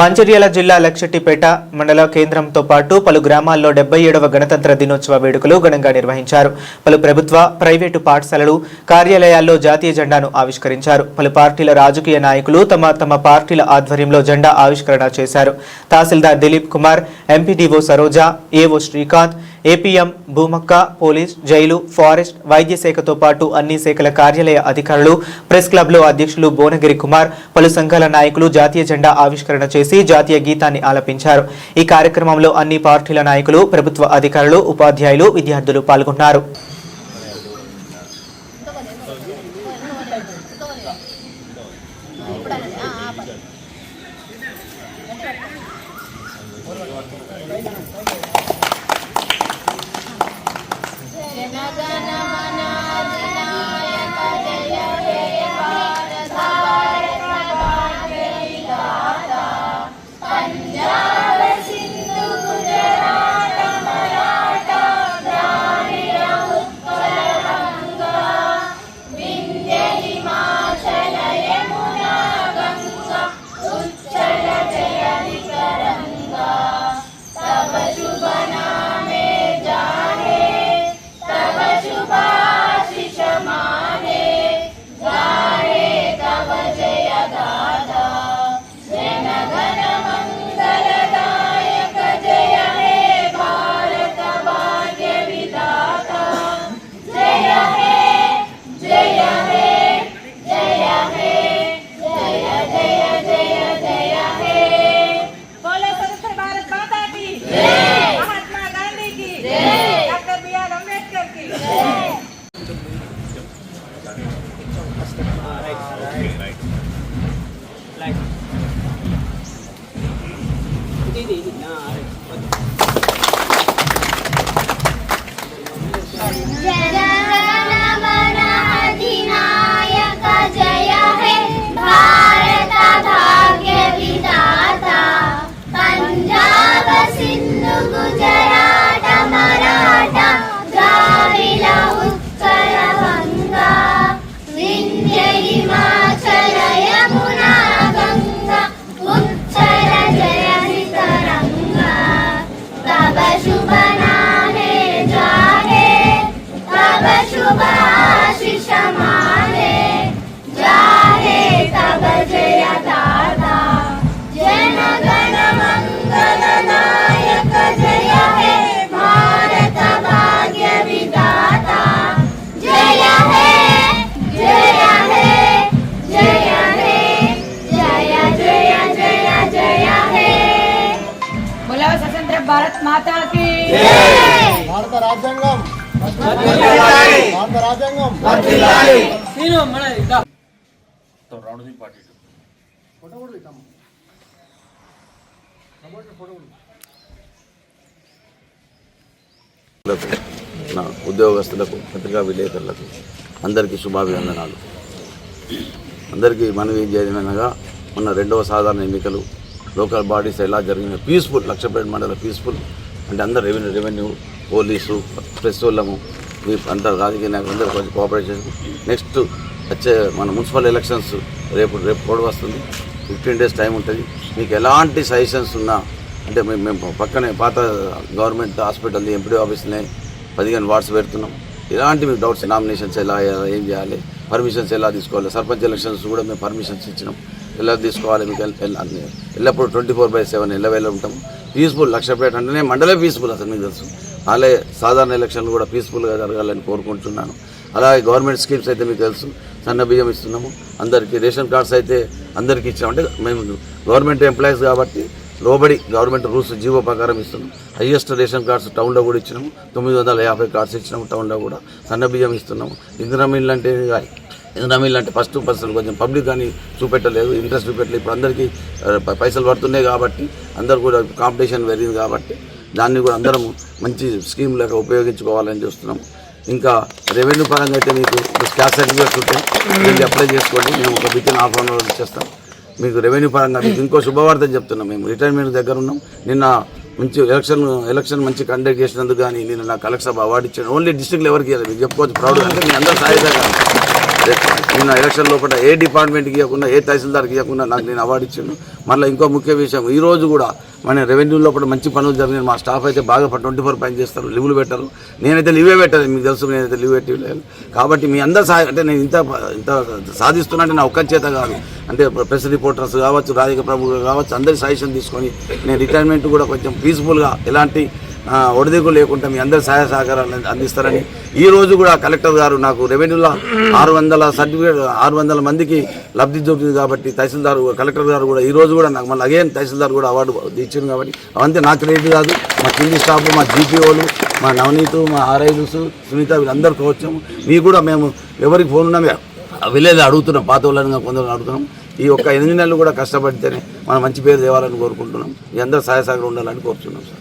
మంచిర్యాల జిల్లా లక్షట్టిపేట మండల కేంద్రంతో పాటు పలు గ్రామాల్లో డెబ్బై ఏడవ గణతంత్ర దినోత్సవ వేడుకలు ఘనంగా నిర్వహించారు. పలు ప్రభుత్వ ప్రైవేటు పాఠశాలలు కార్యాలయాల్లో జాతీయ జెండాను ఆవిష్కరించారు. పలు పార్టీల రాజకీయ నాయకులు తమ తమ పార్టీల ఆధ్వర్యంలో జెండా ఆవిష్కరణ చేశారు. Tahsildar Dilip Kumar MPDO Saroja AO Srikanth APM Bhoomakka police jail forest వైద్య శాఖతో పాటు అన్ని శాఖల కార్యాలయ అధికారులు ప్రెస్ క్లబ్లో అధ్యక్షులు భువనగిరి కుమార్ పలు సంఘాల నాయకులు జాతీయ జెండా ఆవిష్కరణ చేసి జాతీయ గీతాన్ని ఆలపించారు. ఈ కార్యక్రమంలో అన్ని పార్టీల నాయకులు ప్రభుత్వ అధికారులు ఉపాధ్యాయులు విద్యార్థులు పాల్గొన్నారు. 一点一啊 भारत माता की। भारत राज्यांगम। భారత రాజ్యాంగం నా ఉద్యోగస్తులకు పత్రికా విలేకరులకు అందరికీ శుభాభివందనాలు. అందరికీ మనవి ఏం చేయదనగా మొన్న రెండవ సాధారణ ఎన్నికలు లోకల్ బాడీస్ ఎలా జరిగిన పీస్ఫుల్ లక్షపేట మండల పీస్ఫుల్ అంటే అందరు రెవెన్యూ రెవెన్యూ పోలీసు ప్రెస్ వాళ్ళము అంత రాజకీయ నాయకులు అందరూ కొంచెం కోఆపరేట్ చేసి నెక్స్ట్ వచ్చే మన మున్సిపల్ ఎలక్షన్స్ రేపు రేపు కూడా వస్తుంది. ఫిఫ్టీన్ డేస్ టైం ఉంటుంది. మీకు ఎలాంటి సజెషన్స్ ఉన్నా అంటే మేము మేము పక్కనే పాత గవర్నమెంట్ హాస్పిటల్ ఎంపీడీ ఆఫీస్నే పదిహేను వార్డ్స్ పెడుతున్నాం. ఎలాంటి మీకు డౌట్స్ నామినేషన్స్ ఎలా ఏం చేయాలి పర్మిషన్స్ ఎలా తీసుకోవాలి సర్పంచ్ ఎలక్షన్స్ కూడా మేము పర్మిషన్స్ ఇచ్చినాం. ఎలా తీసుకోవాలి మీకు ఎల్- ఎల్లప్పుడూ ట్వంటీ ఫోర్ బై సెవెన్ ఎల్లవేళ ఉంటాం. పీస్ఫుల్ లక్షపేట అంటేనే మండలే పీస్ఫుల్ అసలు మీకు తెలుసు. అలాగే సాధారణ ఎలక్షన్లు కూడా పీస్ఫుల్గా జరగాలని కోరుకుంటున్నాను. అలాగే గవర్నమెంట్ స్కీమ్స్ అయితే మీకు తెలుసు సన్న బియ్యం ఇస్తున్నాము. అందరికీ రేషన్ కార్డ్స్ అయితే అందరికీ ఇచ్చామంటే మేము గవర్నమెంట్ ఎంప్లాయీస్ కాబట్టి లోబడి గవర్నమెంట్ రూల్స్ జీవో ప్రకారం ఇస్తున్నాం. హయ్యెస్ట్ రేషన్ కార్డ్స్ టౌన్లో కూడా ఇచ్చినాము. తొమ్మిది వందల యాభై కార్డ్స్ ఇచ్చినాము టౌన్లో కూడా. సన్న బియ్యం ఇస్తున్నాము. ఇందిరా అంటే ఇందిరా మిల్లు అంటే ఫస్ట్ పర్సన్ కొంచెం పబ్లిక్ కానీ చూపెట్టలేదు. ఇంట్రెస్ట్ చూపెట్టలేదు. ఇప్పుడు అందరికీ పైసలు పడుతున్నాయి కాబట్టి అందరు కూడా కాంపిటీషన్ పెరిగింది కాబట్టి దాన్ని కూడా అందరం మంచి స్కీమ్ లాగా ఉపయోగించుకోవాలని చూస్తున్నాం. ఇంకా రెవెన్యూ పరంగా అయితే మీకు క్యాష్ సర్టిఫికేట్స్ ఉంటాయి దీన్ని అప్లై చేసుకోండి. మేము ఒక within half an hour ఇచ్చేస్తాం మీకు రెవెన్యూ పరంగా మీకు ఇంకో శుభవార్త చెప్తున్నాం. మేము రిటైర్మెంట్ దగ్గర ఉన్నాం. నిన్న మంచి ఎలక్షన్ ఎలక్షన్ మంచి కండక్ట్ చేసినందుకు కానీ నేను నాకు కలెక్టర్ సభ అవార్డు ఇచ్చాను ఓన్లీ డిస్ట్రిక్ట్ ఎవరికి ఇవ్వలేదు మీకు చెప్పుకోవచ్చు ప్రౌడ్ అంటే మీ అందరూ సాయుధంగా. నిన్న ఎలక్షన్ లోపల ఏ డిపార్ట్మెంట్కి ఇవ్వకుండా ఏ తహసీల్దార్కి ఇవ్వకుండా నాకు నేను అవార్డు ఇచ్చాను మళ్ళీ ఇంకో ముఖ్య విషయం ఈ రోజు కూడా మన రెవెన్యూ లోపల మంచి పనులు జరిగినాయి. మా స్టాఫ్ అయితే బాగా ట్వంటీ ఫోర్ పని చేస్తారు లీవ్లు పెట్టరు. నేనైతే లీవే పెట్టాను మీకు తెలుసు నేనైతే లీవ్ పెట్టి లేదు కాబట్టి మీ అందరు సహాయం అంటే నేను ఇంత ఇంత సాధిస్తున్నా అంటే నా ఒక్క చేత కాదు. అంటే ప్రెస్ రిపోర్టర్స్ కావచ్చు రాజకీయ ప్రముఖులు కావచ్చు అందరి సజెషన్ తీసుకొని నేను రిటైర్మెంట్ కూడా కొంచెం పీస్ఫుల్గా ఎలాంటి ఒడిదిగు లేకుండా మీ అందరి సహాయ సహకారాలు అందిస్తారని ఈ రోజు కూడా కలెక్టర్ గారు నాకు రెవెన్యూలో ఆరు వందల సర్టిఫికేట్ ఆరు వందల మందికి లబ్ధి దొరికింది కాబట్టి తహసీల్దార్ కలెక్టర్ గారు కూడా ఈ రోజు కూడా నాకు మళ్ళీ అగైన్ తహసీల్దార్ కూడా అవార్డు ఇచ్చింది కాబట్టి అవంతే నా క్రెడిట్ కాదు. మా కింది స్టాఫ్ మా జీపీఓలు మా నవనీతు మా ఆర్ఐలు సునీత వీళ్ళందరూ కోవచ్చాము. మీకు కూడా మేము ఎవరికి ఫోన్ ఉన్నా వెళ్ళేది అడుగుతున్నాం పాత వాళ్ళని కొందరు అడుగుతున్నాం. ఈ ఒక్క ఎనిమిది నెలలు కూడా కష్టపడితేనే మనం మంచి పేరు తేవాలని కోరుకుంటున్నాం. మీ అందరూ సహాయ సహకారం ఉండాలని కోరుతున్నాం సార్.